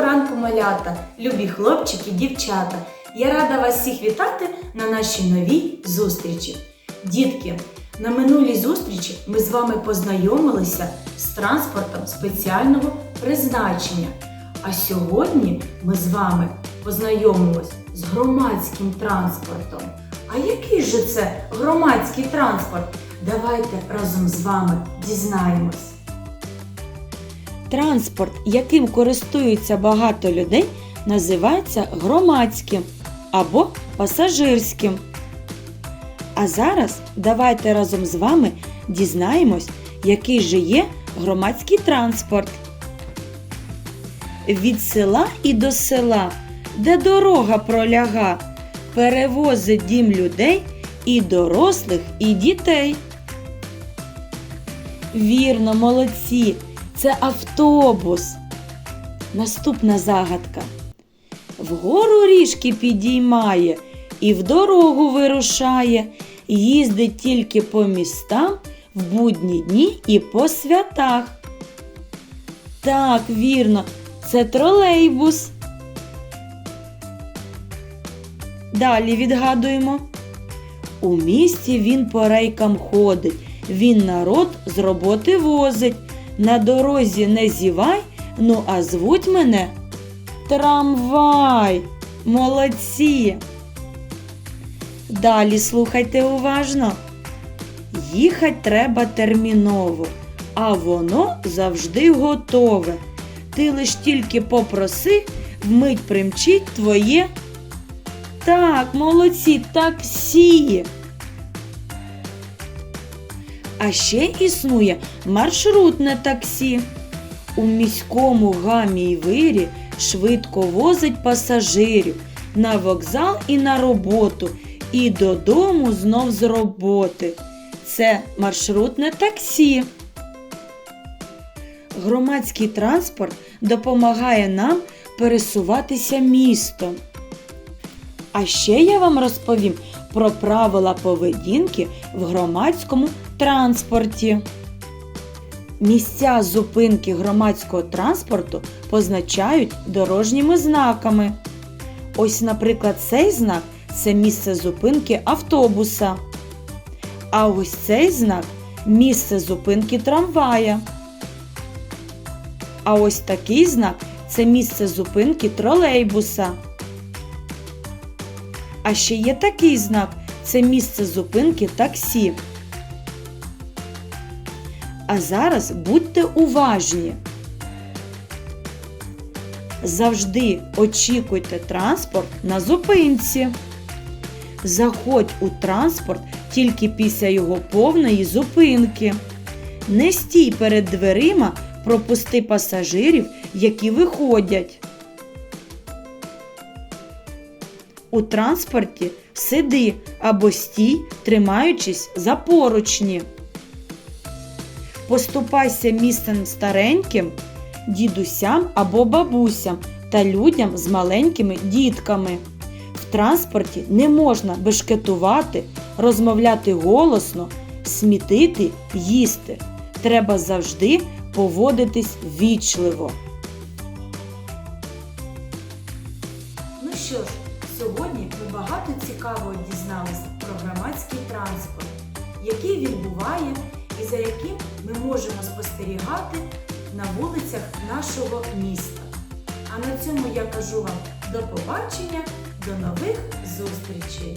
Ранку, малята, любі хлопчики, дівчата. Я рада вас всіх вітати на нашій новій зустрічі. Дітки, на минулій зустрічі ми з вами познайомилися з транспортом спеціального призначення. А сьогодні ми з вами познайомимось з громадським транспортом. А який же це громадський транспорт? Давайте разом з вами дізнаємось. Транспорт, яким користуються багато людей, називається громадським або пасажирським. А зараз давайте разом з вами дізнаємось, який же є громадський транспорт. Від села і до села, де дорога проляга, перевозить дім людей і дорослих, і дітей. Вірно, молодці, це автобус. Наступна загадка. Вгору ріжки підіймає і в дорогу вирушає, їздить тільки по містам в будні дні і по святах. Так, вірно, це тролейбус. Далі відгадуємо. У місті він по рейкам ходить, він народ з роботи возить. На дорозі не зівай, ну а звуть мене Трамвай. Молодці. Далі слухайте уважно. Їхать треба терміново, а воно завжди готове. Ти лиш тільки попроси, вмить примчить твоє. Так, молодці, таксі. А ще існує маршрутне таксі. У міському гамі й вирі швидко возить пасажирів на вокзал і на роботу, і додому знов з роботи. Це маршрутне таксі. Громадський транспорт допомагає нам пересуватися містом. А ще я вам розповім про правила поведінки в громадському транспорті. Місця зупинки громадського транспорту позначають дорожніми знаками. Ось, наприклад, цей знак це місце зупинки автобуса. А ось цей знак місце зупинки трамвая. А ось такий знак це місце зупинки тролейбуса. А ще є такий знак це місце зупинки таксі. А зараз будьте уважні. Завжди очікуйте транспорт на зупинці. Заходь у транспорт тільки після його повної зупинки. Не стій перед дверима, пропусти пасажирів, які виходять. У транспорті сиди або стій, тримаючись за поручні. Поступайся місцем стареньким, дідусям або бабусям та людям з маленькими дітками. В транспорті не можна бешкетувати, розмовляти голосно, смітити, їсти. Треба завжди поводитись вічливо. Ну що ж, сьогодні ми багато цікавого дізналися про громадський транспорт, який він буває і за яким ми можемо спостерігати на вулицях нашого міста. А на цьому я кажу вам до побачення, до нових зустрічей!